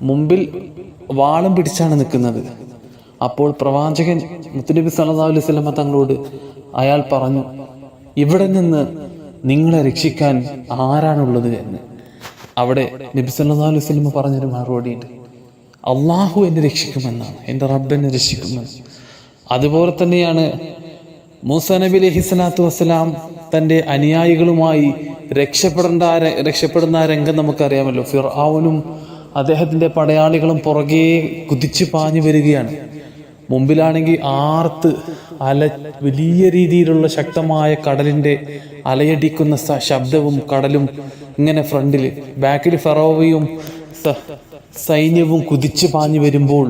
മുമ്പിൽ വാളം പിടിച്ചാണ് നിൽക്കുന്നത്. അപ്പോൾ പ്രവാചകൻ മുത്തുനബി സല്ലല്ലാഹു അലൈഹി വസല്ലമ തങ്ങളോട് അയാൾ പറഞ്ഞു ഇവിടെ നിന്ന് നിങ്ങളെ രക്ഷിക്കാൻ ആരാണുള്ളത് എന്ന്? അവിടെ നബി സല്ലല്ലാഹു അലൈഹി വസല്ലമ പറഞ്ഞൊരു മറുപടിയുണ്ട് അള്ളാഹു എന്നെ രക്ഷിക്കുമെന്നാണ് എന്റെ റബ്ബ് എന്നെ രക്ഷിക്കുമെന്ന്. അതുപോലെ തന്നെയാണ് മൂസ നബി അലൈഹി സ്വലാത്തു വസ്സലാം തന്റെ അനുയായികളുമായി രക്ഷപ്പെടേണ്ട രക്ഷപ്പെടുന്ന രംഗം നമുക്കറിയാമല്ലോ. ഫിർആവനും അദ്ദേഹത്തിന്റെ പടയാളികളും പുറകെ കുതിച്ചു പാഞ്ഞു വരികയാണ്. മുമ്പിലാണെങ്കിൽ ആർത്ത് അല വലിയ രീതിയിലുള്ള ശക്തമായ കടലിന്റെ അലയടിക്കുന്ന ശബ്ദവും കടലും ഇങ്ങനെ ഫ്രണ്ടിൽ ബാക്കിൽ ഫറോവയും സൈന്യവും കുതിച്ചു പാഞ്ഞു വരുമ്പോൾ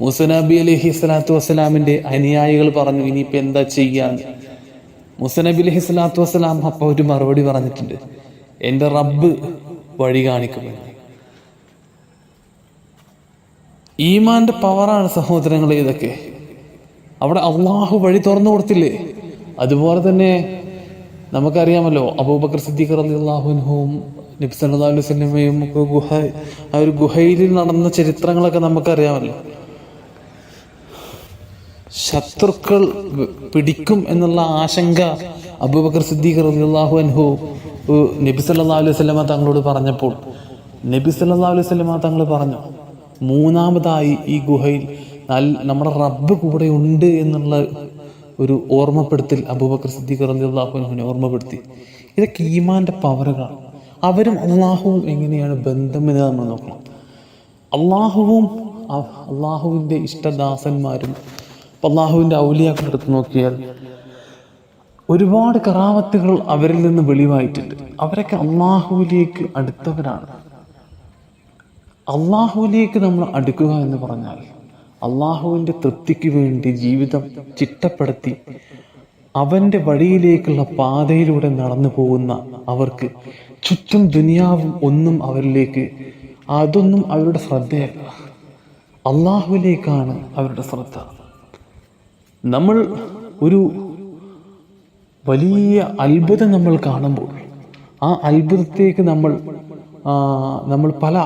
മുസനബി അലഹി സ്വലാത്തു വസ്സലാമിന്റെ അനുയായികൾ പറഞ്ഞു ഇനിയിപ്പോ എന്താ ചെയ്യാന്ന് മുസനബി അലഹി സ്വലാത്തു വസ്സലാം അപ്പൊ ഒരു മറുപടി പറഞ്ഞിട്ടുണ്ട് എന്റെ റബ്ബ് വഴി കാണിക്കുമെന്ന് ഈമാന്റെ പവറാണ് സഹോദരങ്ങളെ ഇതൊക്കെ. അവിടെ അള്ളാഹു വഴി തുറന്നു കൊടുത്തില്ലേ? അതുപോലെ തന്നെ നമുക്കറിയാമല്ലോ അബൂബക്കർ സിദ്ദീഖ് അലി അള്ളാഹുനും നബി സല്ലല്ലാഹു അലൈഹി വസല്ലമയും ഒക്കെ ഗുഹ ആ ഒരു ഗുഹയിൽ നടന്ന ചരിത്രങ്ങളൊക്കെ നമുക്കറിയാമല്ലോ. ശത്രുക്കൾ പിടിക്കും എന്നുള്ള ആശങ്ക അബൂബക്കർ സിദ്ദീഖ് റളിയല്ലാഹു അൻഹു അനുഹു നബി സല്ലല്ലാഹു അലൈഹി തങ്ങളോട് പറഞ്ഞപ്പോൾ നബി സല്ലല്ലാഹു അലൈഹി തങ്ങൾ പറഞ്ഞു മൂന്നാമതായി ഈ ഗുഹയിൽ നമ്മുടെ റബ്ബ് കൂടെ ഉണ്ട് എന്നുള്ള ഒരു ഓർമ്മപ്പെടുത്തൽ അബൂബക്കർ സിദ്ദീഖ് റളിയല്ലാഹു അള്ളാഹുനെ ഓർമ്മപ്പെടുത്തി. ഇതൊക്കെ ഈമാന്റെ പവറുകളാണ്. അവരും അള്ളാഹുവും എങ്ങനെയാണ് ബന്ധം എന്ന് നമ്മൾ നോക്കണം. അള്ളാഹുവും അള്ളാഹുവിന്റെ ഇഷ്ടദാസന്മാരും അള്ളാഹുവിന്റെ ഔലിയാക്കൾ എടുത്ത് നോക്കിയാൽ ഒരുപാട് കറാവത്തുകൾ അവരിൽ നിന്ന് വെളിവായിട്ടുണ്ട്. അവരൊക്കെ അള്ളാഹുവിലേക്ക് അടുത്തവരാണ്. അള്ളാഹുവിലേക്ക് നമ്മൾ അടുക്കുക എന്ന് പറഞ്ഞാൽ അള്ളാഹുവിന്റെ തൃപ്തിക്ക് വേണ്ടി ജീവിതം ചിട്ടപ്പെടുത്തി അവന്റെ വഴിയിലേക്കുള്ള പാതയിലൂടെ നടന്നു പോകുന്ന അവർക്ക് ചുറ്റും ദുനിയാവും ഒന്നും അവരിലേക്ക് അതൊന്നും അവരുടെ ശ്രദ്ധയല്ല. അള്ളാഹുവിലേക്കാണ് അവരുടെ ശ്രദ്ധ. നമ്മൾ ഒരു വലിയ അത്ഭുതം നമ്മൾ കാണുമ്പോൾ ആ അത്ഭുതത്തേക്ക് നമ്മൾ നമ്മൾ പല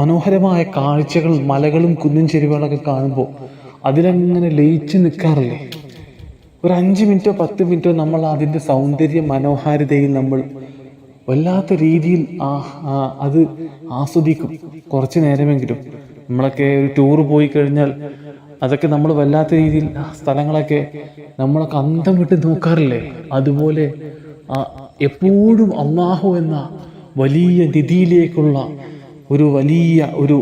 മനോഹരമായ കാഴ്ചകൾ മലകളും കുന്നും ചെരുവുകളൊക്കെ കാണുമ്പോൾ അതിലങ്ങനെ ലയിച്ച് നിൽക്കാറില്ലേ ഒരു അഞ്ച് മിനിറ്റോ പത്ത് മിനിറ്റോ നമ്മൾ അതിന്റെ സൗന്ദര്യ മനോഹാരിതയിൽ നമ്മൾ വല്ലാത്ത രീതിയിൽ അത് ആസ്വദിക്കും. കുറച്ച് നേരമെങ്കിലും. നമ്മളൊക്കെ ഒരു ടൂർ പോയി കഴിഞ്ഞാൽ അതൊക്കെ നമ്മൾ വല്ലാത്ത രീതിയിൽ സ്ഥലങ്ങളൊക്കെ നമ്മളൊക്കെ അന്തം വിട്ട് നോക്കാറില്ലേ? അതുപോലെ എപ്പോഴും അള്ളാഹു എന്ന വലിയ നിധിയിലേക്കുള്ള ഒരു വലിയ ഒരു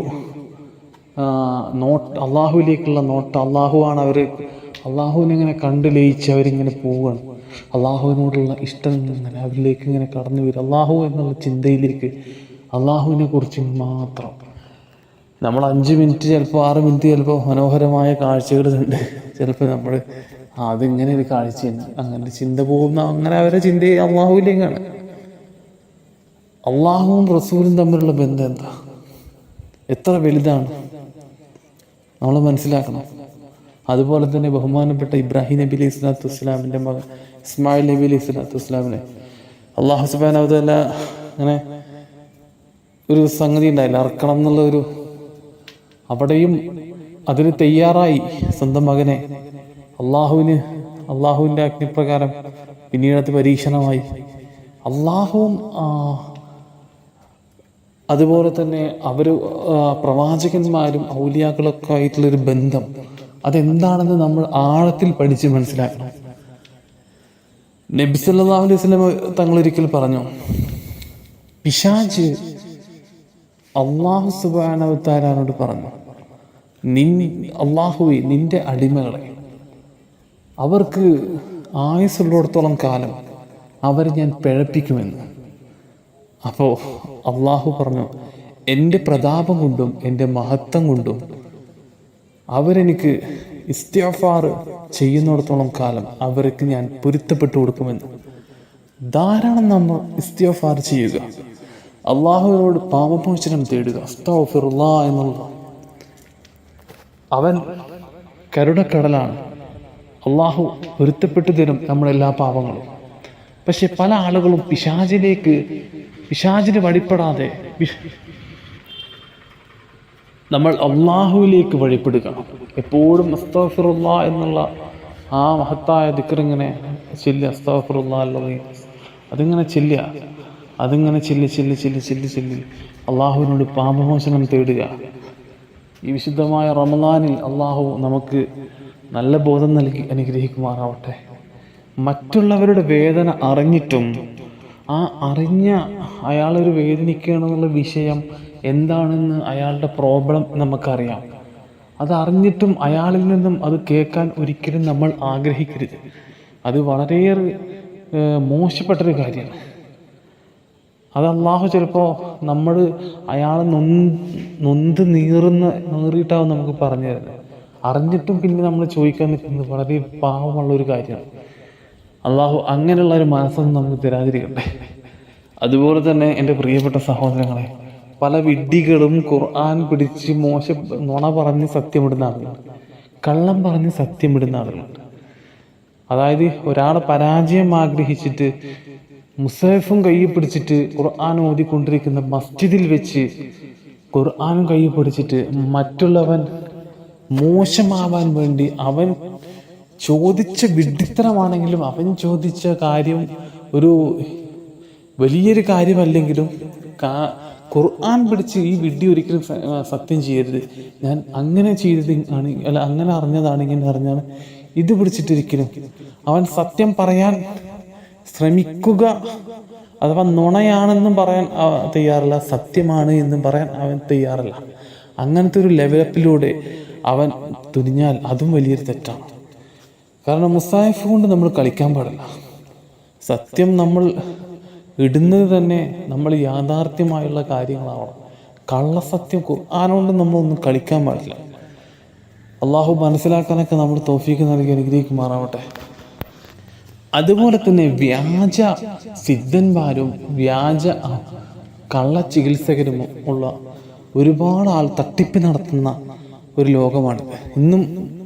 നോട്ട് അള്ളാഹുവിലേക്കുള്ള നോട്ട് അള്ളാഹുവാണ് അവർ അള്ളാഹുവിനെ ഇങ്ങനെ കണ്ടു ലയിച്ച് അവരിങ്ങനെ പോവുകയാണ് അള്ളാഹുവിനോടുള്ള ഇഷ്ടം ഇങ്ങനെ അവരിലേക്ക് ഇങ്ങനെ കടന്നു വരും. അള്ളാഹു എന്നുള്ള ചിന്തയിലേക്ക് അള്ളാഹുവിനെ കുറിച്ച് മാത്രം. നമ്മൾ അഞ്ച് മിനിറ്റ് ചിലപ്പോൾ ആറ് മിനിറ്റ് ചിലപ്പോൾ മനോഹരമായ കാഴ്ചകൾ ഉണ്ട് ചിലപ്പോൾ നമ്മൾ അതിങ്ങനെ ഒരു കാഴ്ചയാണ്. അങ്ങനെ ചിന്ത പോകുന്ന അങ്ങനെ അവരെ ചിന്ത അള്ളാഹുവിലേക്കാണ്. അള്ളാഹുവും റസൂലും തമ്മിലുള്ള ബന്ധം എന്താ? എത്ര വലുതാണ്? നമ്മൾ മനസ്സിലാക്കണം. അതുപോലെ തന്നെ ബഹുമാനപ്പെട്ട ഇബ്രാഹിം നബി അലൈഹി സ്വലാത്തു വസ്സലാമിന്റെ മകൻ ഇസ്മായിൽ നബി അലൈഹി സ്വലാത്തു വസ്സലാമിനെ. അള്ളാഹു സുബാനവതല്ല അങ്ങനെ ഒരു സംഗതി ഉണ്ടായില്ല. അറക്കണം എന്നുള്ള ഒരു അവിടെയും അതിന് തയ്യാറായി സ്വന്തം മകനെ. അള്ളാഹുവിന് അള്ളാഹുവിന്റെ അഗ്നിപ്രകാരം പിന്നീട് പരീക്ഷണമായി. അള്ളാഹുവും അതുപോലെ തന്നെ അവർ പ്രവാചകന്മാരും ഔലിയാക്കളൊക്കെ ആയിട്ടുള്ളൊരു ബന്ധം. അതെന്താണെന്ന് നമ്മൾ ആഴത്തിൽ പഠിച്ച് മനസ്സിലാക്കണം. നബി സല്ലല്ലാഹു അലൈഹി വസല്ലം തങ്ങൾ ഒരിക്കൽ പറഞ്ഞു പിശാജ് അള്ളാഹു സുബാനവത്താരോട് പറഞ്ഞു നിൻ അള്ളാഹുവി നിന്റെ അടിമകളെ അവർക്ക് ആയുസ്സുള്ളിടത്തോളം കാലം അവരെ ഞാൻ പിഴപ്പിക്കുമെന്ന്. അപ്പോൾ അള്ളാഹു പറഞ്ഞു എന്റെ പ്രതാപം കൊണ്ടും എന്റെ മഹത്വം കൊണ്ടും അവരെനിക്ക് ഇസ്തിഫാർ ചെയ്യുന്നിടത്തോളം കാലം അവർക്ക് ഞാൻ പൊരുത്തപ്പെട്ടു കൊടുക്കുമെന്ന്. ധാരാളം നമ്മൾ ഇസ്തിഫാർ ചെയ്യുക. അള്ളാഹുവിനോട് പാപമോചനം തേടുക. അസ്തഫിറുല്ലാ എന്നുള്ള അവൻ കരുണക്കടലാണ്. അള്ളാഹു പൊരുത്തപ്പെട്ടു തരും നമ്മളെല്ലാ പാപങ്ങളും. പക്ഷെ പല ആളുകളും പിശാചിലേക്ക് പിശാചിന് വഴിപ്പെടാതെ നമ്മൾ അള്ളാഹുവിലേക്ക് വഴിപ്പെടുക എപ്പോഴും അസ്താഫിറുള്ള എന്നുള്ള ആ മഹത്തായ ദിക്കറിങ്ങനെ ചെല്ലുക. അസ്താഫിറുള്ള അല്ലതീ അതിങ്ങനെ ചെല്ലുക. അതിങ്ങനെ ചെല്ലി ചെല്ലി ചെല്ലി ചെല്ലി ചെല്ലി അള്ളാഹുവിനോട് പാപമോചനം തേടുക. ഈ വിശുദ്ധമായ റമദാനിൽ അള്ളാഹു നമുക്ക് നല്ല ബോധം നൽകി അനുഗ്രഹിക്കുമാറാവട്ടെ. മറ്റുള്ളവരുടെ വേദന അറിഞ്ഞിട്ടും ആ അറിഞ്ഞ അയാളൊരു വേദനിക്കുകയാണെന്നുള്ള വിഷയം എന്താണെന്ന് അയാളുടെ പ്രോബ്ലം നമുക്കറിയാം. അത് അറിഞ്ഞിട്ടും അയാളിൽ നിന്നും അത് കേൾക്കാൻ ഒരിക്കലും നമ്മൾ ആഗ്രഹിക്കരുത്. അത് വളരെയേറെ മോശപ്പെട്ടൊരു കാര്യമാണ്. അത് അള്ളാഹു ചിലപ്പോൾ നമ്മൾ അയാൾ നൊന്ത് നൊന്ത് നീറുന്ന നീറിയിട്ടാവും നമുക്ക് പറഞ്ഞു തരുന്നത് അറിഞ്ഞിട്ടും പിന്നെ നമ്മൾ ചോദിക്കാൻ നിൽക്കുന്നത് വളരെ പാവമുള്ള ഒരു കാര്യമാണ്. അള്ളാഹു അങ്ങനെയുള്ള ഒരു മനസ്സൊന്നും നമുക്ക് തരാതിരിക്കട്ടെ. അതുപോലെ തന്നെ എന്റെ പ്രിയപ്പെട്ട സഹോദരങ്ങളെ പല വിഡ്ഢികളും ഖുർആൻ പിടിച്ച് മോശ നുണ പറഞ്ഞ് സത്യമിടുന്ന ആളുകളുണ്ട് കള്ളം പറഞ്ഞ് സത്യമിടുന്ന ആളുകളുണ്ട് അതായത് ഒരാളെ പരാജയം ആഗ്രഹിച്ചിട്ട് മുസൈഫും കയ്യിൽ പിടിച്ചിട്ട് ഖുർആൻ ഓതിക്കൊണ്ടിരിക്കുന്ന മസ്ജിദിൽ വെച്ച് ഖുർആനും കയ്യിൽ പിടിച്ചിട്ട് മറ്റുള്ളവൻ മോശമാവാൻ വേണ്ടി അവൻ ചോദിച്ച വിഡ്ഢിത്തരമാണെങ്കിലും അവൻ ചോദിച്ച കാര്യം ഒരു വലിയൊരു കാര്യമല്ലെങ്കിലും ഖുർആൻ പിടിച്ച് ഈ വിഡ്ഢി ഒരിക്കലും സത്യം ചെയ്യരുത്. ഞാൻ അങ്ങനെ ചെയ്തത് ആണ് അല്ല അങ്ങനെ അറിഞ്ഞതാണ് ഇങ്ങനെ അറിഞ്ഞാണ് ഇത് പിടിച്ചിട്ടിരിക്കലും. അവൻ സത്യം പറയാൻ ശ്രമിക്കുക അഥവാ നുണയാണെന്നും പറയാൻ തയ്യാറല്ല സത്യമാണ് എന്നും പറയാൻ അവൻ തയ്യാറല്ല. അങ്ങനത്തെ ഒരു ലെവലപ്പിലൂടെ അവൻ തുനിഞ്ഞാൽ അതും വലിയൊരു തെറ്റാണ്. കാരണം മുസായിഫ് കൊണ്ട് നമ്മൾ കളിക്കാൻ പാടില്ല. സത്യം നമ്മൾ ഇടുന്നത് തന്നെ നമ്മൾ യാഥാർത്ഥ്യമായുള്ള കാര്യങ്ങളാവണം. കള്ളസത്യം ഖുർആാനോണ്ട് നമ്മളൊന്നും കളിക്കാൻ പാടില്ല. അള്ളാഹു മനസ്സിലാക്കാനൊക്കെ നമ്മൾ തോഫീക്ക് നൽകി അനുഗ്രഹിക്കുമാറാവട്ടെ. അതുപോലെ തന്നെ വ്യാജ സിദ്ധന്മാരും വ്യാജ കള്ള ചികിത്സകരും ഉള്ള ഒരുപാട് ആൾ തട്ടിപ്പ് നടത്തുന്ന ഒരു ലോകമാണിത്. ഇന്നും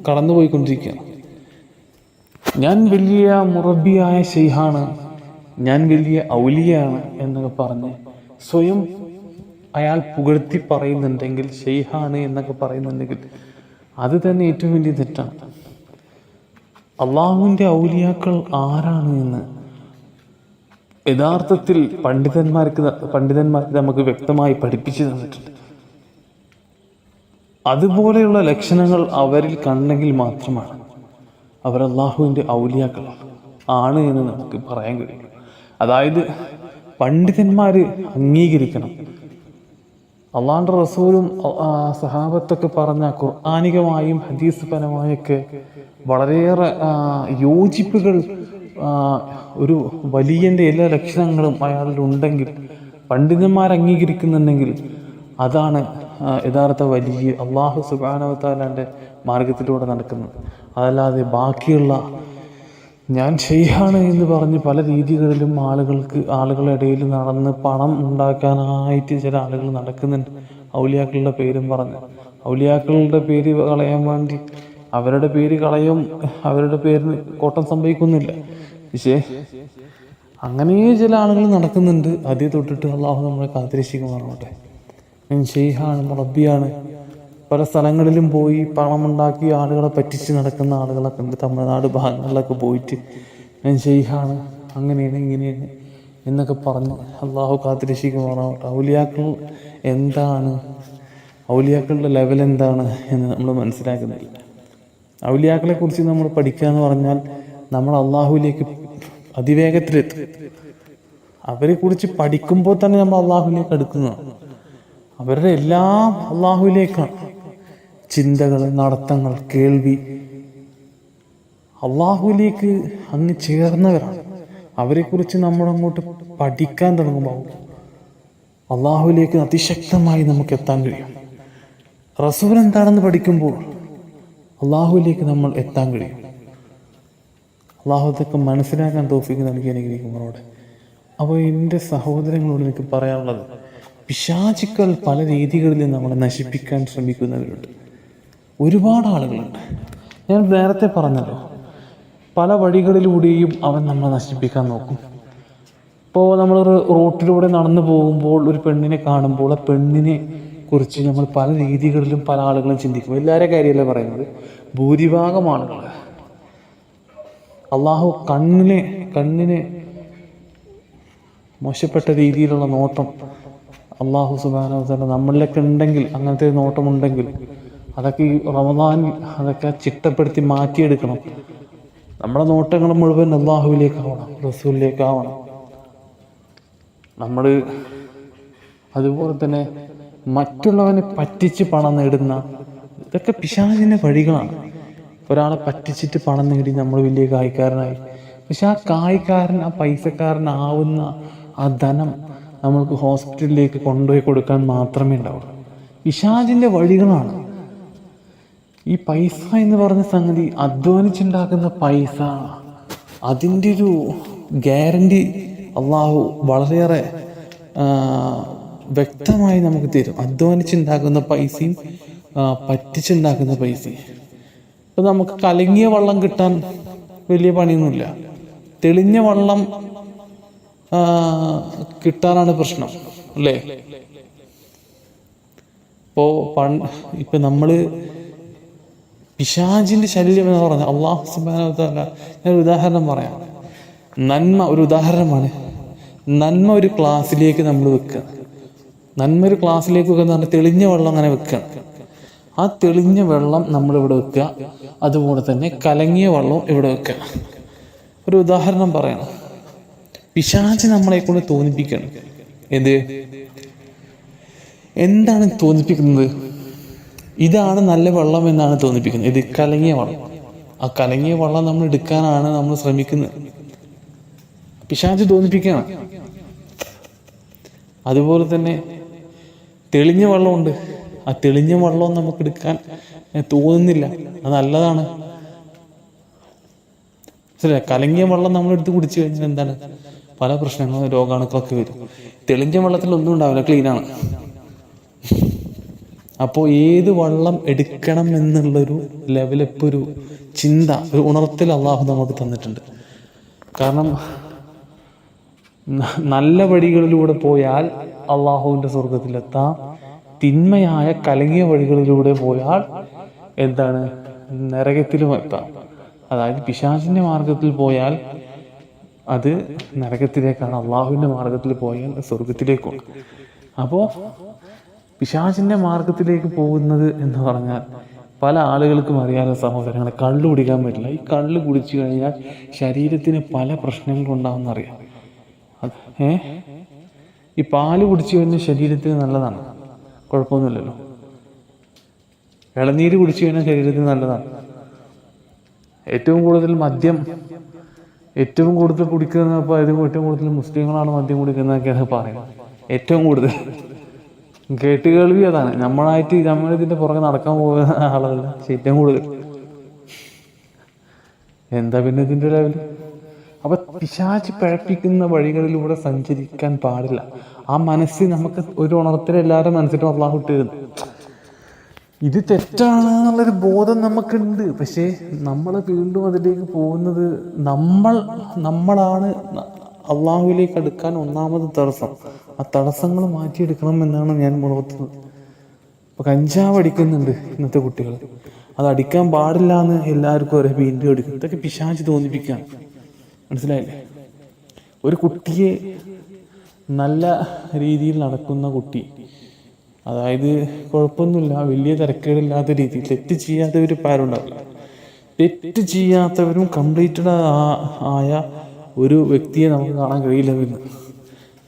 കടന്നുപോയിക്കൊണ്ടിരിക്കുകയാണ്. ഞാൻ വലിയ മുറബിയായ ഷെയ്ഹാണ് ഞാൻ വലിയ ഔലിയാണ് എന്നൊക്കെ പറഞ്ഞ് സ്വയം അയാൾ പുകഴ്ത്തി പറയുന്നുണ്ടെങ്കിൽ ഷെയ്ഹാണ് എന്നൊക്കെ പറയുന്നുണ്ടെങ്കിൽ അത് തന്നെ ഏറ്റവും വലിയ തെറ്റാണ്. അള്ളാഹുവിന്റെ ഔലിയാക്കൾ ആരാണ് എന്ന് യഥാർത്ഥത്തിൽ പണ്ഡിതന്മാർക്ക് പണ്ഡിതന്മാർക്ക് നമുക്ക് വ്യക്തമായി പഠിപ്പിച്ചു തന്നിട്ടുണ്ട്. അതുപോലെയുള്ള ലക്ഷണങ്ങൾ അവരിൽ കണ്ടെങ്കിൽ മാത്രമാണ്. അവർ അള്ളാഹുവിന്റെ ഔലിയാക്കളാണ്. ആണ് എന്ന് നമുക്ക് പറയാൻ കഴിയും. അതായത് പണ്ഡിതന്മാർ അംഗീകരിക്കണം. അള്ളാഹുന്റെ റസൂലും സഹാബത്തൊക്കെ പറഞ്ഞ ഖുർആാനികമായും ഹദീസ് പരമായൊക്കെ വളരെയേറെ യോജിപ്പുകൾ ഒരു വലിയന്റെ എല്ലാ ലക്ഷണങ്ങളും അയാളിൽ ഉണ്ടെങ്കിൽ പണ്ഡിതന്മാർ അംഗീകരിക്കുന്നുണ്ടെങ്കിൽ അതാണ് യഥാർത്ഥ വലിയ അള്ളാഹു സുബാനവത്താലാന്റെ മാർഗത്തിലൂടെ നടക്കുന്നത്. അതല്ലാതെ ബാക്കിയുള്ള ഞാൻ ചെയ്യാണ് എന്ന് പറഞ്ഞ് പല രീതികളിലും ആളുകൾക്ക് ആളുകളുടെ ഇടയിൽ നടന്ന് പണം ഉണ്ടാക്കാനായിട്ട് ചില ആളുകൾ നടക്കുന്നുണ്ട്. ഔലിയാക്കളുടെ പേരും പറഞ്ഞ്. ഔലിയാക്കളുടെ പേര് കളയാൻ വേണ്ടി അവരുടെ പേര് കളയും അവരുടെ പേരിന് കോട്ടം സംഭവിക്കുന്നില്ല. പക്ഷേ അങ്ങനെ ചില ആളുകൾ നടക്കുന്നുണ്ട്. അതേ തൊട്ടിട്ട് അള്ളാഹു നമ്മളെ കാത്തിരക്ഷിക്കുമാറോട്ടെ ഞാൻ ഷെയ്ഹാണ് മുറബിയാണ് പല സ്ഥലങ്ങളിലും പോയി പണമുണ്ടാക്കി ആളുകളെ പറ്റിച്ച് നടക്കുന്ന ആളുകളൊക്കെ ഉണ്ട്. തമിഴ്നാട് ഭാഗങ്ങളിലൊക്കെ പോയിട്ട് ഞാൻ ഷെയ്ഹാണ് അങ്ങനെയാണ് ഇങ്ങനെയാണ് എന്നൊക്കെ പറഞ്ഞ്. അള്ളാഹു കാത്തിരക്ഷിക്കുമാറാവട്ടെ. ഔലിയാക്കൾ എന്താണ്? ഔലിയാക്കളുടെ ലെവൽ എന്താണ് എന്ന് നമ്മൾ മനസ്സിലാക്കുന്നില്ല. ഔലിയാക്കളെ കുറിച്ച് നമ്മൾ പഠിക്കുക എന്ന് പറഞ്ഞാൽ നമ്മൾ അള്ളാഹുവിലേക്ക് അതിവേഗത്തിലെത്തും. അവരെ കുറിച്ച് പഠിക്കുമ്പോൾ തന്നെ നമ്മൾ അള്ളാഹുവിലേക്ക് അടുക്കുന്നതാണ്. അവരുടെ എല്ലാം അള്ളാഹുവിലേക്കാണ് ചിന്തകൾ നടത്തങ്ങൾ കേൾവി. അള്ളാഹുലേക്ക് അങ്ങ് ചേർന്നവരാണ്. അവരെക്കുറിച്ച് നമ്മൾ അങ്ങോട്ട് പഠിക്കാൻ തുടങ്ങുമ്പോൾ അള്ളാഹുലേക്ക് അതിശക്തമായി നമുക്ക് എത്താൻ കഴിയും. റസൂൽ എന്താണെന്ന് പഠിക്കുമ്പോൾ അള്ളാഹുലേക്ക് നമ്മൾ എത്താൻ കഴിയും. അള്ളാഹു ഇതൊക്കെ മനസ്സിലാക്കാൻ തോഫിക്ക് നൽകി അനുഗ്രഹിക്കുന്നവരോട് അപ്പോൾ എന്റെ സഹോദരങ്ങളോട് എനിക്ക് പറയാനുള്ളത് പിശാചുക്കൾ പല രീതികളിൽ നമ്മളെ നശിപ്പിക്കാൻ ശ്രമിക്കുന്നവരുണ്ട്. ഒരുപാട് ആളുകളുണ്ട്. ഞാൻ നേരത്തെ പറഞ്ഞല്ലോ പല വഴികളിലൂടെയും അവൻ നമ്മളെ നശിപ്പിക്കാൻ നോക്കും. ഇപ്പോൾ നമ്മളൊരു റോട്ടിലൂടെ നടന്നു പോകുമ്പോൾ ഒരു പെണ്ണിനെ കാണുമ്പോൾ ആ പെണ്ണിനെ കുറിച്ച് നമ്മൾ പല രീതികളിലും പല ആളുകളും ചിന്തിക്കും. എല്ലാവരുടെ കാര്യമല്ല പറയുന്നത്? ഭൂരിഭാഗം ആളുകൾ അള്ളാഹു കണ്ണിനെ കണ്ണിനെ മോശപ്പെട്ട രീതിയിലുള്ള നോട്ടം അള്ളാഹു സുബാന നമ്മളിലൊക്കെ ഉണ്ടെങ്കിൽ അങ്ങനത്തെ ഒരു നോട്ടം ഉണ്ടെങ്കിൽ അതൊക്കെ ഈ റമദാൻ അതൊക്കെ ചിട്ടപ്പെടുത്തി മാറ്റിയെടുക്കണം. നമ്മുടെ നോട്ടങ്ങൾ മുഴുവൻ അള്ളാഹുവിലേക്കാവണം റസൂലിലേക്കാവണം. നമ്മൾ അതുപോലെ തന്നെ മറ്റുള്ളവനെ പറ്റിച്ച് പണം നേടുന്ന ഇതൊക്കെ പിശാചിന്റെ വഴികളാണ്. ഒരാളെ പറ്റിച്ചിട്ട് പണം നേടി നമ്മൾ വലിയ കായ്ക്കാരനായി. പക്ഷെ ആ കായ്ക്കാരൻ ആ പൈസക്കാരനാവുന്ന ആ ധനം നമ്മൾക്ക് ഹോസ്പിറ്റലിലേക്ക് കൊണ്ടുപോയി കൊടുക്കാൻ മാത്രമേ ഉണ്ടാവുള്ളൂ. പിശാചിന്റെ വഴികളാണ്. ഈ പൈസ എന്ന് പറഞ്ഞ സംഗതി അധ്വാനിച്ചുണ്ടാക്കുന്ന പൈസ അതിന്റെ ഒരു ഗ്യാരണ്ടി അള്ളാഹു വളരെയേറെ വ്യക്തമായി നമുക്ക് തരും. അധ്വാനിച്ചുണ്ടാക്കുന്ന പൈസയും പറ്റിച്ചുണ്ടാക്കുന്ന പൈസയും. ഇപ്പം നമുക്ക് കലങ്ങിയ വള്ളം കിട്ടാൻ വലിയ പണിയൊന്നുമില്ല. തെളിഞ്ഞ വള്ളം കിട്ടാനാണ് പ്രശ്നം അല്ലേ? ഇപ്പോൾ പണ്ട് ഇപ്പം നമ്മൾ പിശാചിന്റെ ശല്യം എന്ന് പറഞ്ഞാൽ അള്ളാഹു സുബാന ഞാൻ ഒരു ഉദാഹരണം പറയാം. നന്മ ഒരു ഉദാഹരണമാണ്. നന്മ ഒരു ക്ലാസ്സിലേക്ക് നമ്മൾ വെക്കുക. നന്മ ഒരു ക്ലാസ്സിലേക്ക് വെക്കുക എന്ന് പറഞ്ഞാൽ തെളിഞ്ഞ വെള്ളം അങ്ങനെ വെക്കുക. ആ തെളിഞ്ഞ വെള്ളം നമ്മൾ ഇവിടെ വെക്കുക. അതുപോലെ തന്നെ കലങ്ങിയ വെള്ളവും ഇവിടെ വെക്കുക. ഒരു ഉദാഹരണം പറയണം. പിശാജ് നമ്മളെ കൊണ്ട് തോന്നിപ്പിക്കണം. എന്ത്? എന്താണ് തോന്നിപ്പിക്കുന്നത്? ഇതാണ് നല്ല വെള്ളം എന്നാണ് തോന്നിപ്പിക്കുന്നത്. ഇത് കലങ്ങിയ വെള്ളം ആ കലങ്ങിയ വെള്ളം നമ്മൾ എടുക്കാനാണ് നമ്മൾ ശ്രമിക്കുന്നത്. പിശാച് തോന്നിപ്പിക്കണം. അതുപോലെ തന്നെ തെളിഞ്ഞ വെള്ളമുണ്ട്. ആ തെളിഞ്ഞ വെള്ളം നമുക്ക് എടുക്കാൻ തോന്നുന്നില്ല. അത് നല്ലതാണ്. മനസ്സിലായി? കലങ്ങിയ വെള്ളം നമ്മൾ എടുത്ത് കുടിച്ചു കഴിഞ്ഞാൽ എന്താണ്? പല പ്രശ്നങ്ങളും രോഗാണുക്കളൊക്കെ വരും. തെളിഞ്ഞ വെള്ളത്തിൽ ഒന്നും ഉണ്ടാവില്ല. ക്ലീനാണ്. അപ്പോൾ ഏത് വള്ളം എടുക്കണം എന്നുള്ളൊരു ഒരു ചിന്ത ഒരു ഉണർത്തിൽ അള്ളാഹു നമുക്ക് തന്നിട്ടുണ്ട്. കാരണം നല്ല വഴികളിലൂടെ പോയാൽ അള്ളാഹുവിന്റെ സ്വർഗത്തിലെത്താം തിന്മയായ കലങ്ങിയ വഴികളിലൂടെ പോയാൽ എന്താണ്? നരകത്തിലും എത്താം. അതായത് പിശാചിന്റെ മാർഗത്തിൽ പോയാൽ അത് നരകത്തിലേക്കാണ് അള്ളാഹുവിന്റെ മാർഗത്തിൽ പോയാൽ സ്വർഗത്തിലേക്കും അപ്പോൾ പിശാചിന്റെ മാർഗത്തിലേക്ക് പോകുന്നത് എന്ന് പറഞ്ഞാൽ പല ആളുകൾക്കും അറിയാതെ സഹോദരങ്ങളെ കള്ള് കുടിക്കാൻ പറ്റില്ല. ഈ കള്ള് കുടിച്ചു കഴിഞ്ഞാൽ ശരീരത്തിന് പല പ്രശ്നങ്ങളും ഉണ്ടാവുമെന്നറിയാം ഏ? ഈ പാൽ കുടിച്ചു കഴിഞ്ഞാൽ ശരീരത്തിന് നല്ലതാണ്. കുഴപ്പമൊന്നുമില്ലല്ലോ. ഇളനീര് കുടിച്ചു കഴിഞ്ഞാൽ ശരീരത്തിന് നല്ലതാണ്. ഏറ്റവും കൂടുതൽ മദ്യം ഏറ്റവും കൂടുതൽ കുടിക്കുന്ന ഏറ്റവും കൂടുതൽ മുസ്ലിങ്ങളാണ് മദ്യം കുടിക്കുന്നതൊക്കെയാണ് പറയുന്നത്. ഏറ്റവും കൂടുതൽ. കേട്ട് കേൾവി അതാണ്. നമ്മളായിട്ട് നമ്മളിതിന്റെ പുറകെ നടക്കാൻ പോകുന്ന ആളല്ല. ഏറ്റവും കൂടുതൽ. എന്താ പിന്നെ ഇതിന്റെ ലെവൽ? അപ്പൊ പിശാച്ച് പഴപ്പിക്കുന്ന വഴികളിലൂടെ സഞ്ചരിക്കാൻ പാടില്ല. ആ മനസ്സ് നമുക്ക് ഒരു ഉണർത്തിൽ എല്ലാവരും മനസ്സിലും അള്ളാഹു ഇട്ടിരുന്നു. ഇത് തെറ്റാണ് എന്നുള്ളൊരു ബോധം നമുക്കുണ്ട്. പക്ഷേ നമ്മൾ വീണ്ടും അതിലേക്ക് പോകുന്നത് നമ്മൾ നമ്മളാണ് അള്ളാഹുവിലേക്ക് അടുക്കാൻ ഒന്നാമത് തടസ്സം. ആ തടസ്സങ്ങൾ മാറ്റിയെടുക്കണം എന്നാണ് ഞാൻ ഉണർത്തുന്നത് ഇപ്പൊ കഞ്ചാവ് അടിക്കുന്നുണ്ട് ഇന്നത്തെ കുട്ടികൾ അത് അടിക്കാൻ പാടില്ല എന്ന് എല്ലാവർക്കും ഒരേ വീണ്ടും അടിക്കും ഇതൊക്കെ പിശാച് തോന്നിപ്പിക്കുകയാണ് മനസ്സിലായില്ലേ? ഒരു കുട്ടിയെ നല്ല രീതിയിൽ നടക്കുന്ന കുട്ടി അതായത് കുഴപ്പമൊന്നുമില്ല വലിയ തിരക്കേടില്ലാത്ത രീതിയിൽ തെറ്റ് ചെയ്യാത്തവർ പാരുണ്ടാവില്ല തെറ്റ് ചെയ്യാത്തവരും കംപ്ലീറ്റഡ് ആയ ഒരു വ്യക്തിയെ നമുക്ക് കാണാൻ കഴിയില്ല ഇന്ന്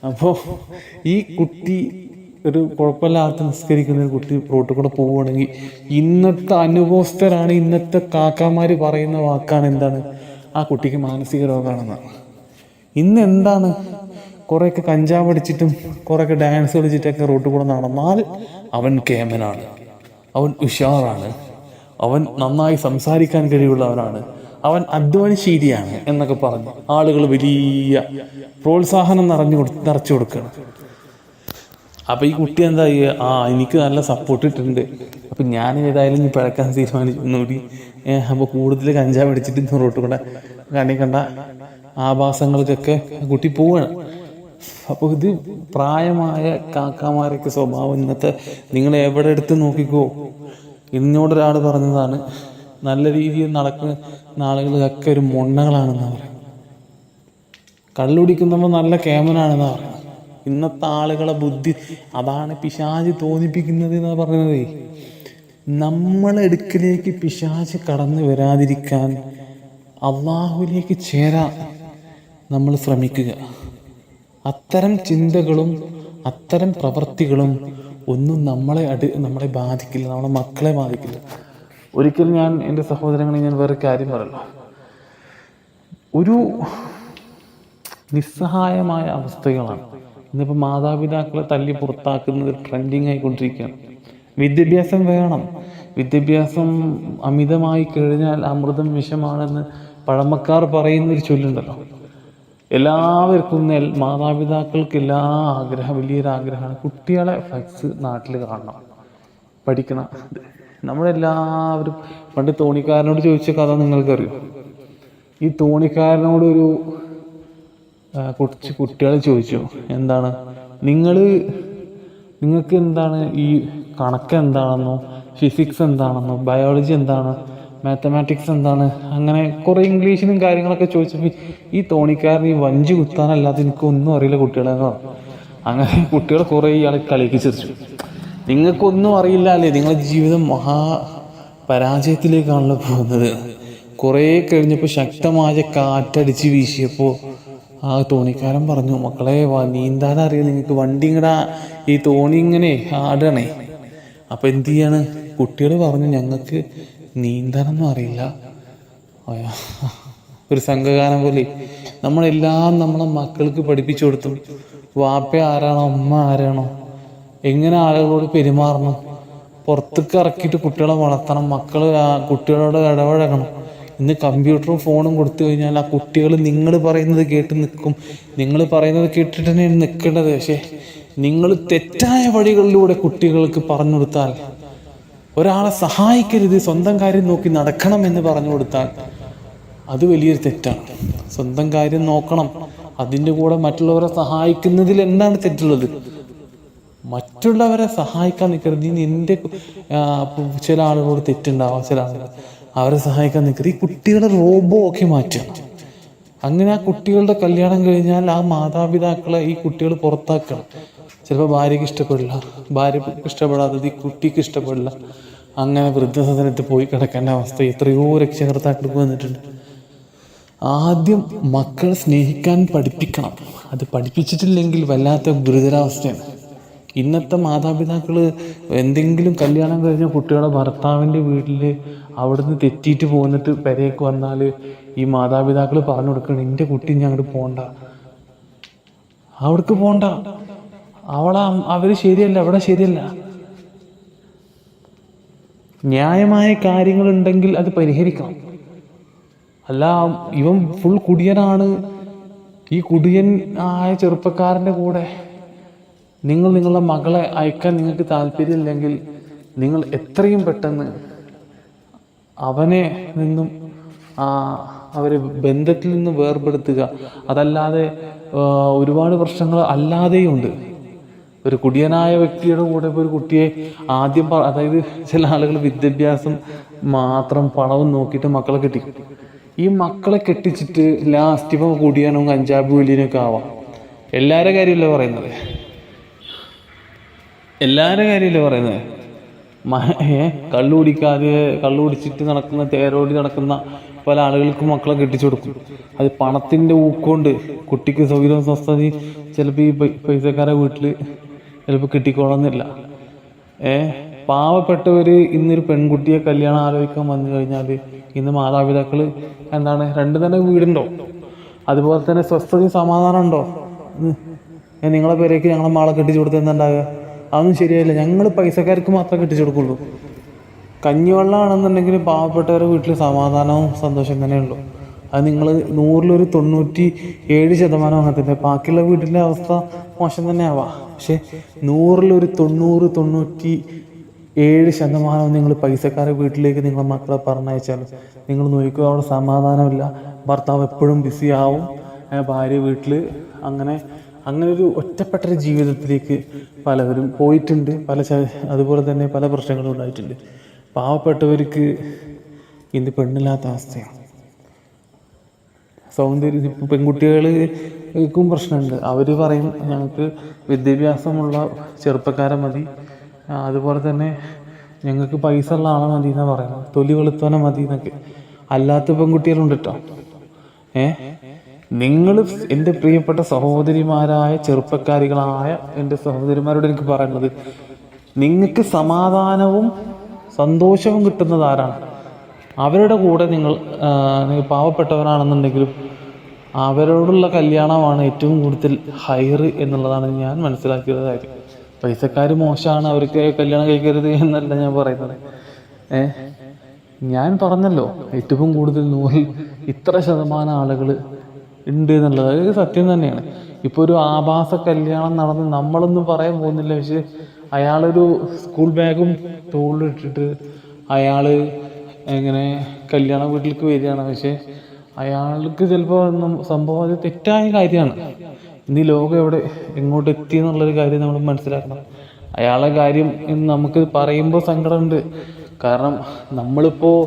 അപ്പോൾ ഈ കുട്ടി ഒരു കുഴപ്പമില്ലാത്ത നിസ്കരിക്കുന്ന ഒരു കുട്ടി റോട്ടിൽ പോവുകയാണെങ്കിൽ ഇന്നത്തെ അനുഭവസ്ഥരാണ് ഇന്നത്തെ കാക്കാമാർ പറയുന്ന വാക്കാണ് എന്താണ്? ആ കുട്ടിക്ക് മാനസിക രോഗമാണെന്ന്. ഇന്ന് എന്താണ്? കുറേയൊക്കെ കഞ്ചാവ് അടിച്ചിട്ടും കുറേയൊക്കെ ഡാൻസ് കളിച്ചിട്ടൊക്കെ റോട്ടിൽ കൂടെ നടന്നാൽ അവൻ കേമനാണ്. അവൻ ഉഷാറാണ്. അവൻ നന്നായി സംസാരിക്കാൻ കഴിവുള്ളവനാണ്. അവൻ അധ്വാനശീലിയാണ് എന്നൊക്കെ പറഞ്ഞ്. ആളുകൾ വലിയ പ്രോത്സാഹനം നിറഞ്ഞു കൊടു നിറച്ചു കൊടുക്കണം അപ്പോൾ ഈ കുട്ടി എന്താ ചെയ്യുക ആ എനിക്ക് നല്ല സപ്പോർട്ട് ഇട്ടിട്ടുണ്ട്. അപ്പം ഞാൻ ഏതായാലും ഇനി പിഴക്കാൻ തീരുമാനിച്ചു. ഒന്നുകൂടി അപ്പോൾ അപ്പൊ കൂടുതൽ കഞ്ചാവ് അടിച്ചിട്ട് റോട്ടിൽ കൂടെ കണ്ണി കണ്ട ആഭാസങ്ങൾക്കൊക്കെ കുട്ടി പോവാണ്. അപ്പോൾ ഇത് പ്രായമായ കാക്കാമാരൊക്കെ സ്വഭാവം ഇന്നത്തെ നിങ്ങൾ എവിടെ എടുത്ത് നോക്കിക്കോ? എന്നോടൊരാൾ പറഞ്ഞതാണ് നല്ല രീതിയിൽ നടക്കുന്ന ആളുകളൊക്കെ ഒരു മൊണ്ണകളാണെന്നാണ് പറയുന്നത്. കള്ളുടിക്കുന്നവർ നല്ല കേമനാണെന്നാണ് പറയുന്നത്. ഇന്നത്തെ ആളുകളെ ബുദ്ധി അതാണ് പിശാജ് തോന്നിപ്പിക്കുന്നത് എന്ന് പറയുന്നത്. നമ്മളെ പിശാജ് കടന്നു വരാതിരിക്കാൻ അള്ളാഹുലേക്ക് ചേരാൻ നമ്മൾ ശ്രമിക്കുക. അത്തരം ചിന്തകളും അത്തരം പ്രവൃത്തികളും ഒന്നും നമ്മളെ അടി നമ്മളെ ബാധിക്കില്ല നമ്മളെ മക്കളെ ബാധിക്കില്ല. ഒരിക്കലും ഞാൻ എന്റെ സഹോദരങ്ങളെ ഞാൻ വേറെ കാര്യം പറയല്ലോ. ഒരു നിസ്സഹായമായ അവസ്ഥകളാണ്. ഇന്നിപ്പോൾ മാതാപിതാക്കളെ തല്ലി പുറത്താക്കുന്നത് ട്രെൻഡിങ് ആയിക്കൊണ്ടിരിക്കുകയാണ്. വിദ്യാഭ്യാസം വേണം. വിദ്യാഭ്യാസം അമിതമായി കഴിഞ്ഞാൽ അമൃതം വിഷമാണെന്ന് പഴമക്കാർ പറയുന്നൊരു ചൊല്ലുണ്ടല്ലോ. എല്ലാവർക്കും മാതാപിതാക്കൾക്ക് എല്ലാ ആഗ്രഹം വലിയൊരു ആഗ്രഹമാണ് കുട്ടികളെ ഫ്ലക്സ് നാട്ടിൽ കാണണം. പഠിക്കണം. നമ്മളെല്ലാവരും പണ്ട് തോണിക്കാരനോട് ചോദിച്ച കഥ നിങ്ങൾക്കറിയോ? ഈ തോണിക്കാരനോട് ഒരു ആ, കുറച്ച് കുട്ടികൾ ചോദിച്ചു. എന്താണ്? നിങ്ങൾ നിങ്ങൾക്ക് എന്താണ് ഈ കണക്ക് എന്താണെന്നോ ഫിസിക്സ് എന്താണെന്നോ ബയോളജി എന്താണ് മാത്തമാറ്റിക്സ് എന്താണ് അങ്ങനെ കുറേ ഇംഗ്ലീഷിലും കാര്യങ്ങളൊക്കെ ചോദിച്ചപ്പോൾ ഈ തോണിക്കാരൻ ഈ വഞ്ചി കുത്താനല്ലാതെ എനിക്കൊന്നും അറിയില്ല കുട്ടികളെ അങ്ങനെ കുട്ടികൾ കുറേ ഇയാളെ കളിക്ക് ചിരിച്ചു നിങ്ങൾക്കൊന്നും അറിയില്ല അല്ലേ നിങ്ങളുടെ ജീവിതം മഹാ പരാജയത്തിലേക്കാണല്ലോ പോകുന്നത്. കുറേ കഴിഞ്ഞപ്പോൾ ശക്തമായ കാറ്റടിച്ച് വീശിയപ്പോൾ ആ തോണിക്കാരൻ പറഞ്ഞു മക്കളെ നീന്താൻ അറിയാം? നിങ്ങൾക്ക് വണ്ടി ഇങ്ങടാ. ഈ തോണി ഇങ്ങനെ ആടണേ. അപ്പം എന്ത് ചെയ്യാണ്? കുട്ടികൾ പറഞ്ഞു ഞങ്ങൾക്ക് നീന്താനൊന്നും അറിയില്ല. ഒരു സംഘഗാനം പോലെ. നമ്മളെല്ലാം നമ്മളെ മക്കൾക്ക് പഠിപ്പിച്ചു കൊടുത്തു. വാപ്പ ആരാണോ അമ്മ ആരാണോ? എങ്ങനെ ആളുകളോട് പെരുമാറണം? പുറത്തേക്ക് ഇറക്കിയിട്ട് കുട്ടികളെ വളർത്തണം. മക്കൾ കുട്ടികളോട് ഇടപഴകണം. ഇന്ന് കമ്പ്യൂട്ടറും ഫോണും കൊടുത്തു കഴിഞ്ഞാൽ ആ കുട്ടികൾ നിങ്ങൾ പറയുന്നത് കേട്ട് നിൽക്കും. നിങ്ങൾ പറയുന്നത് കേട്ടിട്ട് തന്നെയാണ് നിൽക്കേണ്ടത്. പക്ഷേ നിങ്ങൾ തെറ്റായ വഴികളിലൂടെ കുട്ടികൾക്ക് പറഞ്ഞു കൊടുത്താൽ ഒരാളെ സഹായിക്കരുത് സ്വന്തം കാര്യം നോക്കി നടക്കണം എന്ന് പറഞ്ഞു കൊടുത്താൽ അത് വലിയൊരു തെറ്റാണ്. സ്വന്തം കാര്യം നോക്കണം. അതിന്റെ കൂടെ മറ്റുള്ളവരെ സഹായിക്കുന്നതിൽ എന്താണ് തെറ്റുള്ളത്? മറ്റുള്ളവരെ സഹായിക്കാൻ നിൽക്കരുത് നീ നിന്റെ ചില ആളുകളോട് തെറ്റുണ്ടാവാം ചില ആളുകൾ. അവരെ സഹായിക്കാൻ നിൽക്കരുത് ഈ കുട്ടികളെ റോബോ ഒക്കെ മാറ്റണം അങ്ങനെ ആ കുട്ടികളുടെ കല്യാണം കഴിഞ്ഞാൽ ആ മാതാപിതാക്കളെ ഈ കുട്ടികൾ പുറത്താക്കണം. ചിലപ്പോൾ ഭാര്യയ്ക്ക് ഇഷ്ടപ്പെടില്ല. ഭാര്യക്ക് ഇഷ്ടപ്പെടാത്തത് ഈ കുട്ടിക്ക് ഇഷ്ടപ്പെടില്ല. അങ്ങനെ വൃദ്ധസദനത്തിൽ പോയി കിടക്കേണ്ട അവസ്ഥ എത്രയോ രക്ഷകർത്താക്കൾക്ക് വന്നിട്ടുണ്ട്. ആദ്യം മക്കളെ സ്നേഹിക്കാൻ പഠിപ്പിക്കണം. അത് പഠിപ്പിച്ചിട്ടില്ലെങ്കിൽ വല്ലാത്ത ഗുരുതരാവസ്ഥയാണ്. ഇന്നത്തെ മാതാപിതാക്കൾ എന്തെങ്കിലും കല്യാണം കഴിഞ്ഞ കുട്ടികളെ ഭർത്താവിന്റെ വീട്ടിൽ അവിടുന്ന് തെറ്റിയിട്ട് പോന്നിട്ട് പെരേക്ക് വന്നാൽ ഈ മാതാപിതാക്കൾ പറഞ്ഞു കൊടുക്കണം എന്റെ കുട്ടി ഞാൻ അങ്ങോട്ട് പോണ്ട. അവിടേക്ക് പോണ്ട. അവളെ അവർ ശരിയല്ല അവിടെ ശരിയല്ല. ന്യായമായ കാര്യങ്ങളുണ്ടെങ്കിൽ അത് പരിഹരിക്കണം. അല്ല ഇവൻ ഫുൾ കുടിയനാണ്. ഈ കുടിയൻ ആയ ചെറുപ്പക്കാരന്റെ കൂടെ നിങ്ങൾ നിങ്ങളുടെ മകളെ അയക്കാൻ നിങ്ങൾക്ക് താല്പര്യമില്ലെങ്കിൽ നിങ്ങൾ എത്രയും പെട്ടെന്ന് അവനെ നിന്നും അവരെ ബന്ധത്തിൽ നിന്ന് വേർപെടുത്തുക. അതല്ലാതെ ഒരുപാട് പ്രശ്നങ്ങൾ അല്ലാതെയുണ്ട്. ഒരു കുടിയനായ വ്യക്തിയുടെ കൂടെ ഇപ്പോൾ ഒരു കുട്ടിയെ ആദ്യം അതായത് ചില ആളുകൾ വിദ്യാഭ്യാസം മാത്രം പണവും നോക്കിയിട്ട് മക്കളെ കെട്ടി. ഈ മക്കളെ കെട്ടിച്ചിട്ട് ലാസ്റ്റ് ഇപ്പം കുടിയനും കഞ്ചാബ് വലിയനൊക്കെ ആവാം. എല്ലാവരുടെ കാര്യമല്ല പറയുന്നത്? എല്ലാവരുടെ കാര്യമല്ലേ പറയുന്നത് മ- ഏ കള്ളു കുടിക്കാതെ കള്ളു കുടിച്ചിട്ട് നടക്കുന്ന തേരോടി നടക്കുന്ന പല ആളുകൾക്കും മക്കളെ കെട്ടിച്ചു കൊടുക്കും. അത് പണത്തിന്റെ ഊക്കൊണ്ട് കുട്ടിക്ക് സൗകര്യം സ്വസ്ഥത ചിലപ്പോൾ ഈ പൈസക്കാരെ വീട്ടിൽ ചിലപ്പോൾ കിട്ടിക്കോളന്നില്ല. ഏ പാവപ്പെട്ടവർ ഇന്നൊരു പെൺകുട്ടിയെ കല്യാണം ആലോചിക്കാൻ വന്നു കഴിഞ്ഞാൽ ഇന്ന് മാതാപിതാക്കൾ എന്താണ് രണ്ട് തന്നെ വീടുണ്ടോ? അതുപോലെ തന്നെ സ്വസ്ഥതയും സമാധാനം ഉണ്ടോ നിങ്ങളെ പേരേക്ക് ഞങ്ങളെ മാളെ കെട്ടിച്ചു കൊടുത്തെന്നുണ്ടാകുക അതൊന്നും ശരിയായില്ല. ഞങ്ങൾ പൈസക്കാർക്ക് മാത്രമേ കെട്ടിച്ചു കൊടുക്കുള്ളൂ. കഞ്ഞിവെള്ളമാണെന്നുണ്ടെങ്കിൽ പാവപ്പെട്ടവരുടെ വീട്ടിൽ സമാധാനവും സന്തോഷം തന്നെയുള്ളൂ അത് നിങ്ങൾ നൂറിലൊരു തൊണ്ണൂറ്റി ഏഴ് ശതമാനം അങ്ങനത്തെ ബാക്കിയുള്ള വീട്ടിന്റെ അവസ്ഥ മോശം തന്നെ പക്ഷേ നൂറിലൊരു തൊണ്ണൂറ് തൊണ്ണൂറ്റി ഏഴ് ശതമാനം നിങ്ങൾ പൈസക്കാരെ വീട്ടിലേക്ക് നിങ്ങളെ മക്കളെ പറഞ്ഞയച്ചാൽ നിങ്ങൾ നോക്കുക അവിടെ സമാധാനമില്ല. ഭർത്താവ് എപ്പോഴും ബിസി ആവും ഭാര്യ വീട്ടിൽ അങ്ങനെ അങ്ങനെ ഒരു ഒറ്റപ്പെട്ട ഒരു ജീവിതത്തിലേക്ക് പലവരും പോയിട്ടുണ്ട്. പല അതുപോലെ തന്നെ പല പ്രശ്നങ്ങളും ഉണ്ടായിട്ടുണ്ട്. പാവപ്പെട്ടവർക്ക് ഇന്ന് പെണ്ണില്ലാത്ത അവസ്ഥയാണ്. സൗന്ദര്യം ഇപ്പോൾ പെൺകുട്ടികൾക്കും പ്രശ്നമുണ്ട്. അവർ പറയും ഞങ്ങൾക്ക് വിദ്യാഭ്യാസമുള്ള ചെറുപ്പക്കാരെ മതി. അതുപോലെ തന്നെ ഞങ്ങൾക്ക് പൈസ ഉള്ള ആളെ മതി എന്നാണ് പറയുന്നത്. തൊലി വെളുത്തവനെ മതി എന്നൊക്കെ. അല്ലാത്ത പെൺകുട്ടികളുണ്ട് കേട്ടോ ഏ? നിങ്ങൾ എന്റെ പ്രിയപ്പെട്ട സഹോദരിമാരായ ചെറുപ്പക്കാരികളായ എന്റെ സഹോദരിമാരോട് എനിക്ക് പറയുന്നത് നിങ്ങൾക്ക് സമാധാനവും സന്തോഷവും കിട്ടുന്നത് ആരാണ്? അവരുടെ കൂടെ നിങ്ങൾ പാവപ്പെട്ടവരാണെന്നുണ്ടെങ്കിലും അവരോടുള്ള കല്യാണമാണ് ഏറ്റവും കൂടുതൽ ഹയർ എന്നുള്ളതാണ് ഞാൻ മനസ്സിലാക്കിയത് കാര്യം. പൈസക്കാർ മോശമാണ് അവർക്ക് കല്യാണം കഴിക്കരുത് എന്നല്ല ഞാൻ പറയുന്നത്. ഏ? ഞാൻ പറഞ്ഞല്ലോ ഏറ്റവും കൂടുതൽ നൂറിൽ ഇത്ര ശതമാനം ആളുകൾ ഉണ്ട് എന്നുള്ളത്. അത് സത്യം തന്നെയാണ്. ഇപ്പോൾ ഒരു ആഭാസ കല്യാണം നടന്ന് നമ്മളൊന്നും പറയാൻ പോകുന്നില്ല. പക്ഷെ അയാളൊരു സ്കൂൾ ബാഗും തോളിലിട്ടിട്ട് അയാൾ എങ്ങനെ കല്യാണ വീട്ടിലേക്ക് വരികയാണ്. പക്ഷേ അയാൾക്ക് ചിലപ്പോൾ സംഭവം അത് തെറ്റായ കാര്യമാണ്. ഇന്ന് ഈ ലോകം എവിടെ എങ്ങോട്ട് എത്തി എന്നുള്ളൊരു കാര്യം നമ്മൾ മനസ്സിലാക്കണം. അയാളെ കാര്യം എന്ന് നമുക്ക് പറയുമ്പോൾ സങ്കടമുണ്ട്. കാരണം നമ്മളിപ്പോൾ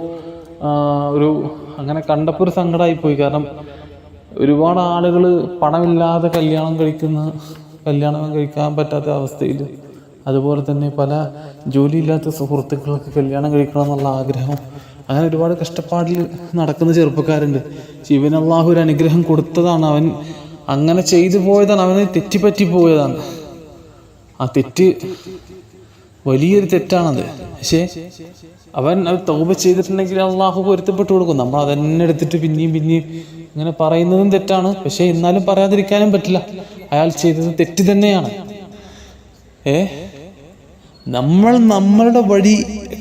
ഒരു അങ്ങനെ കണ്ടപ്പോൾ ഒരു സങ്കടമായി പോയി കാരണം ഒരുപാട് ആളുകൾ പണമില്ലാതെ കല്യാണം കഴിക്കുന്ന കല്യാണം കഴിക്കാൻ പറ്റാത്ത അവസ്ഥയിൽ അതുപോലെ തന്നെ പല ജോലിയില്ലാത്ത സുഹൃത്തുക്കൾക്ക് കല്യാണം കഴിക്കണം എന്നുള്ള ആഗ്രഹം. അങ്ങനെ ഒരുപാട് കഷ്ടപ്പാടിൽ നടക്കുന്ന ചെറുപ്പക്കാരുണ്ട്. ശിവൻ ഒരു അനുഗ്രഹം കൊടുത്തതാണ് അവൻ. അങ്ങനെ ചെയ്തു പോയതാണ്. അവന് തെറ്റിപ്പറ്റി പോയതാണ്. ആ തെറ്റ് വലിയൊരു തെറ്റാണത്. പക്ഷേ അവൻ അത് തൗബ ചെയ്തിട്ടുണ്ടെങ്കിൽ അള്ളാഹു പൊരുത്തപ്പെട്ടു കൊടുക്കും. നമ്മൾ അതന്നെ എടുത്തിട്ട് പിന്നെയും പിന്നെയും ഇങ്ങനെ പറയുന്നതും തെറ്റാണ്. പക്ഷേ എന്നാലും പറയാതിരിക്കാനും പറ്റില്ല. അയാൾ ചെയ്തത് തെറ്റ് തന്നെയാണ്. ഏ? നമ്മൾ നമ്മളുടെ വഴി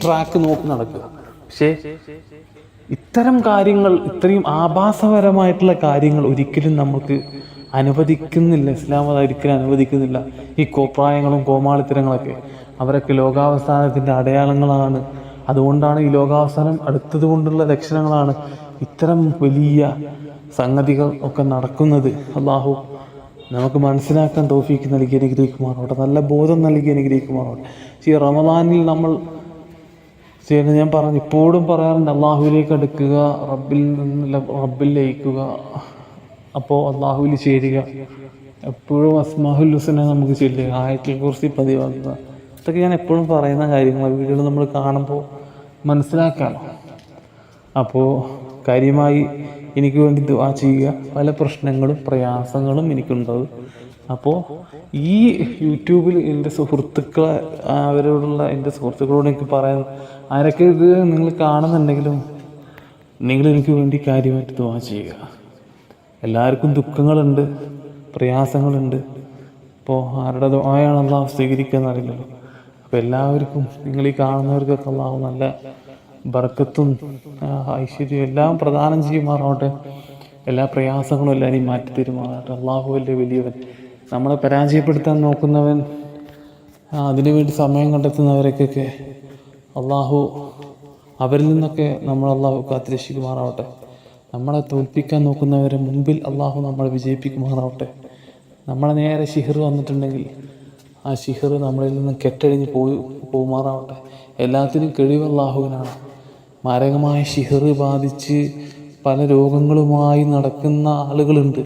ട്രാക്ക് നോക്കി നടക്കുക. പക്ഷേ ഇത്തരം കാര്യങ്ങൾ ഇത്രയും ആഭാസപരമായിട്ടുള്ള കാര്യങ്ങൾ ഒരിക്കലും നമുക്ക് അനുവദിക്കുന്നില്ല. ഇസ്ലാം അത് ഒരിക്കലും അനുവദിക്കുന്നില്ല. ഈ കോപ്രായങ്ങളും കോമാളിത്തരങ്ങളൊക്കെ അവരൊക്കെ ലോകാവസാനത്തിന്റെ അടയാളങ്ങളാണ്. അതുകൊണ്ടാണ് ഈ ലോകാവസാനം അടുത്തത് കൊണ്ടുള്ള ലക്ഷണങ്ങളാണ്. ഇത്തരം വലിയ സംഗതികൾ ഒക്കെ നടക്കുന്നത് അള്ളാഹു നമുക്ക് മനസ്സിലാക്കാൻ തോഫീക്ക് നൽകി അനുഗ്രഹിക്കുമാറോട്ടെ നല്ല ബോധം നൽകി അനുഗ്രഹിക്കുമാറോട്ടെ ഈ റമദാനിൽ നമ്മൾ ചെയ്യുന്നത് ഞാൻ പറഞ്ഞു ഇപ്പോഴും പറയാറുണ്ട് അള്ളാഹുവിലേക്ക് അടുക്കുക റബ്ബിൽ നിന്ന് റബ്ബിൽ ലയിക്കുക അപ്പോൾ അള്ളാഹുവിൽ ചേരുക. എപ്പോഴും അസ്മാഹുൽ ഹുസനെ നമുക്ക് ചെല്ലുക ആയത്തിൽ കുറിച്ച് പതിവാക്കുക. ഇതൊക്കെ ഞാൻ എപ്പോഴും പറയുന്ന കാര്യങ്ങൾ വീഡിയോകൾ നമ്മൾ കാണുമ്പോൾ മനസ്സിലാക്കാം അപ്പോൾ കാര്യമായി എനിക്ക് വേണ്ടി ദുആ ചെയ്യുക. പല പ്രശ്നങ്ങളും പ്രയാസങ്ങളും എനിക്കുണ്ടാവും. അപ്പോൾ ഈ യൂട്യൂബിൽ എന്റെ സുഹൃത്തുക്കളെ അവരോടുള്ള എന്റെ സുഹൃത്തുക്കളോട് എനിക്ക് പറയാൻ ആരൊക്കെ ഇത് നിങ്ങൾ കാണുന്നുണ്ടെങ്കിലും നിങ്ങൾ എനിക്ക് വേണ്ടി കാര്യമായിട്ട് ദുആ ചെയ്യുക. എല്ലാവർക്കും ദുഃഖങ്ങളുണ്ട് പ്രയാസങ്ങളുണ്ട്. അപ്പോൾ ആരുടെ ദുആയാണ് സ്വീകരിക്കുക എന്നറിയില്ലല്ലോ. അപ്പോൾ എല്ലാവർക്കും നിങ്ങൾ ഈ കാണുന്നവർക്കൊക്കെ അള്ളാഹു നല്ല ബർക്കത്തും ഐശ്വര്യവും എല്ലാം പ്രദാനം ചെയ്യുമാറാവട്ടെ. എല്ലാ പ്രയാസങ്ങളും എല്ലാവരെയും മാറ്റി തരുമാറാവട്ടെ അള്ളാഹു അല്ലേ വലിയവൻ. നമ്മളെ പരാജയപ്പെടുത്താൻ നോക്കുന്നവൻ അതിനുവേണ്ടി സമയം കണ്ടെത്തുന്നവരൊക്കെ അള്ളാഹു അവരിൽ നിന്നൊക്കെ നമ്മൾ അള്ളാഹു കാത്തിരക്ഷിക്കുമാറാവട്ടെ. നമ്മളെ തോൽപ്പിക്കാൻ നോക്കുന്നവരെ മുമ്പിൽ അള്ളാഹു നമ്മളെ വിജയിപ്പിക്കുമാറാവട്ടെ. നമ്മളെ നേരെ ഷിഹർ വന്നിട്ടുണ്ടെങ്കിൽ ആ ഷിഹർ നമ്മളിൽ നിന്ന് കെട്ടഴിഞ്ഞ് പോയി പോകുമാറാവട്ടെ. എല്ലാത്തിനും കഴിവ് അള്ളാഹുവിനാണ്. മാരകമായ ഷിഹർ ബാധിച്ച് പല രോഗങ്ങളുമായി നടക്കുന്ന ആളുകളുണ്ട്.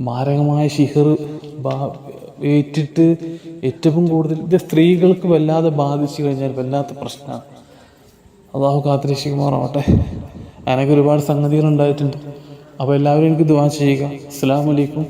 മാരകമായ ഷിഹർ ബാ ഏറ്റിട്ട് ഏറ്റവും കൂടുതൽ ഇത് സ്ത്രീകൾക്ക് വല്ലാതെ ബാധിച്ചു കഴിഞ്ഞാൽ വല്ലാത്ത പ്രശ്നമാണ്. അള്ളാഹു കാത്തിരക്ഷിക്കുമാറാവട്ടെ. അതിനൊക്കെ ഒരുപാട് സംഗതികൾ ഉണ്ടായിട്ടുണ്ട്. അപ്പോൾ എല്ലാവരും എനിക്ക് ദുവാ ചെയ്യുക. അസ്സാം വലൈക്കും